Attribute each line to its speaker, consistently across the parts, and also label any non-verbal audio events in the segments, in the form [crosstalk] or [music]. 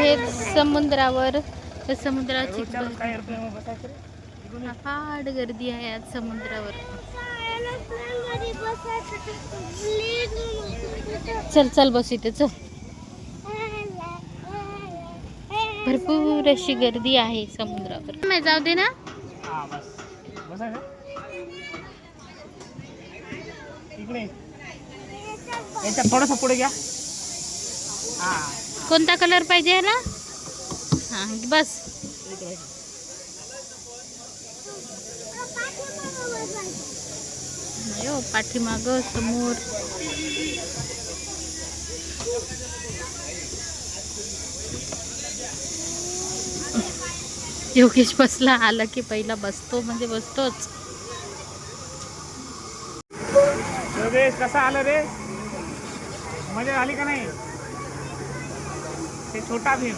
Speaker 1: आहेत समुद्रावर. तर समुद्राची फाड गर्दी आहे आज समुद्रावर. चल चल बस इथे चल. भरपूर अशी गर्दी आहे समुद्रावर. नाही जाऊ दे ना.
Speaker 2: थोडस पुढे घ्या. हा.
Speaker 1: कोणता कलर पाहिजे याला हां बस.
Speaker 2: इकडे
Speaker 1: पाठीमाग समोर. योगेश बसला आला की पहिला बसतो म्हणजे बसतोच.
Speaker 2: योगेश कसा आलं रे? मजा आली का नाही? ते छोटा भीम.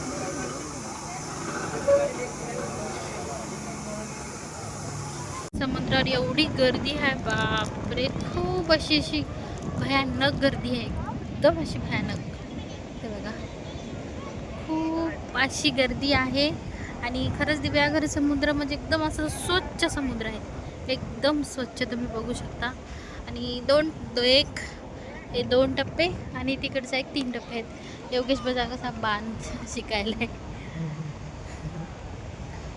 Speaker 1: समुद्रावर एवढी गर्दी आहे बापरे. खूप अशी अशी भयानक गर्दी आहे. एकदम अशी भयानक. ते बघा. खूप अशी गर्दी आहे. आणि खरंच दिव्याघर समुद्र म्हणजे एकदम असं स्वच्छ समुद्र आहे. एकदम स्वच्छ तुम्ही बघू शकता. आणि दोन दो एक हे दोन टप्पे आणि तिकडचा एक तीन टप्पे आहेत. योगेश बजा कसा बांध शिकायला. आहे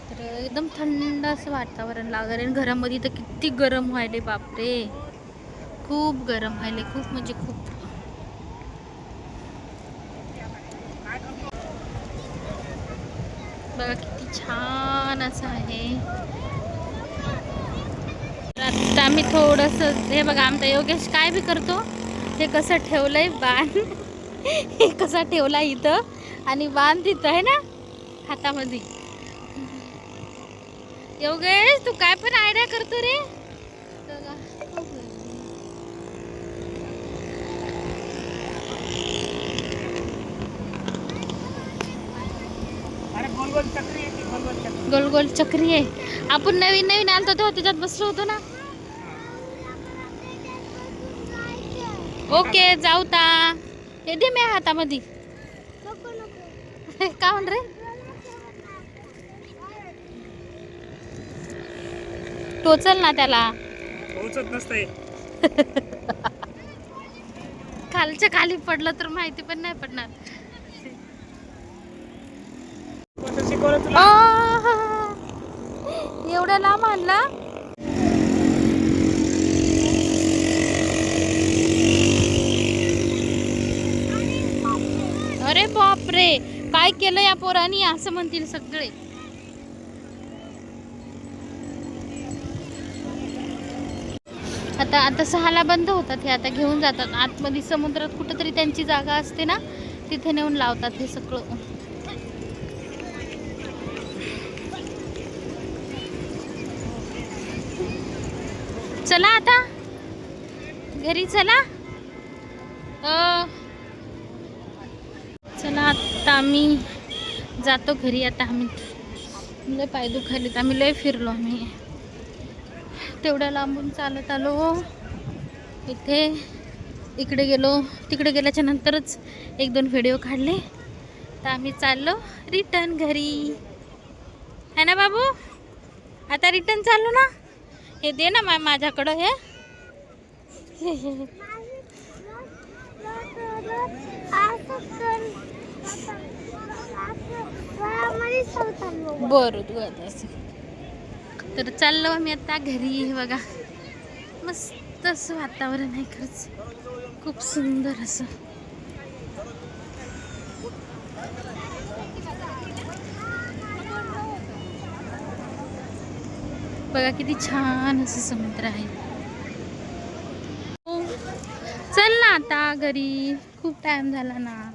Speaker 1: तर एकदम थंड असं वातावरण लागलं. आणि घरामध्ये तर किती गरम व्हायले बापरे. खूप गरम व्हायले. खूप म्हणजे खूप. बघा किती छान असं आहे. तर आता आम्ही थोडंसं हे बघा आमचा योगेश काय बी करतो हे कसं ठेवलंय बाण. हे कसा ठेवला इथं? आणि बाण तिथं आहे ना? हातामध्ये. योगेश तू काय पण आयडिया करतो रे?
Speaker 2: गोल गोल चक्री आहे
Speaker 1: आपण नवीन नवीन आलतो तेव्हा त्याच्यात बसलो होतो ना. ओके जाऊ ता. हे दे मी हातामध्ये. [laughs] का म्हण रे? टोचल ना त्याला.
Speaker 2: पोहोचत नसते [laughs]
Speaker 1: खालच्या खाली पडलं तर माहिती पण नाही पडणार.
Speaker 2: शिकवलं तुला!
Speaker 1: एवढ्या लांब आणला? बापरे काय केलं या पोरांनी? असं म्हणतील सगळे. आता आता सहाला बंद होतात हे आता घेऊन जातात. आतमध्ये समुद्रात कुठंतरी त्यांची जागा असते ना तिथे नेऊन लावतात हे सगळं. चला आता. घरी चला. अं चला आता आम्ही जातो घरी. आता आम्ही लय पाय दुखायलेत. आम्ही लय फिरलो आम्ही. तेवढ्या लांबून चालत आलो. इथे इकडे गेलो. तिकडे गेल्याच्या नंतरच एक दोन व्हिडिओ काढले. तर आम्ही चाललो रिटर्न घरी. है ना बाबू? आता रिटर्न चाललो ना? हे दे ना मा माझ्याकडं हे. [laughs] बरं तू आता असं. तर चाललो आम्ही आता घरी बघा. मस्त असं वातावरण आहे खरंच. खूप सुंदर असं. बघा किती छान असं समुद्र आहे. हो. चल ना आता घरी. खूप टाइम झाला ना.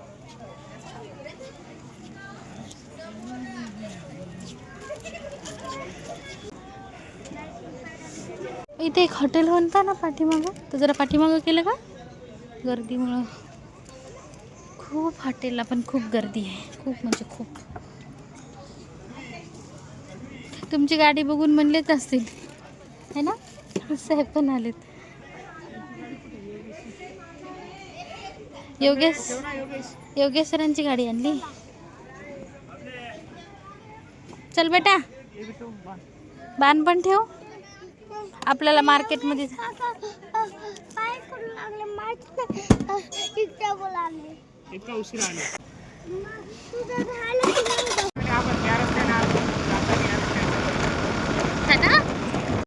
Speaker 1: इथे एक हॉटेल होता ना पाठीमागं? तर जरा पाठीमागं केलं का? गर्दीमुळं. खूप हॉटेलला पण खूप गर्दी आहे. खूप म्हणजे खूप. तुमची गाडी बघून म्हणलेच असतील. है ना? साहेब पण आलेत. योगेश
Speaker 2: योगेश
Speaker 1: योगेश सरांची गाडी आणली. चल बेटा. बाण पण ठेव. आपल्याला मार्केटमध्ये
Speaker 3: पाय करून लागले. माझे इतक्या बोलाले
Speaker 2: इतका उशीर आले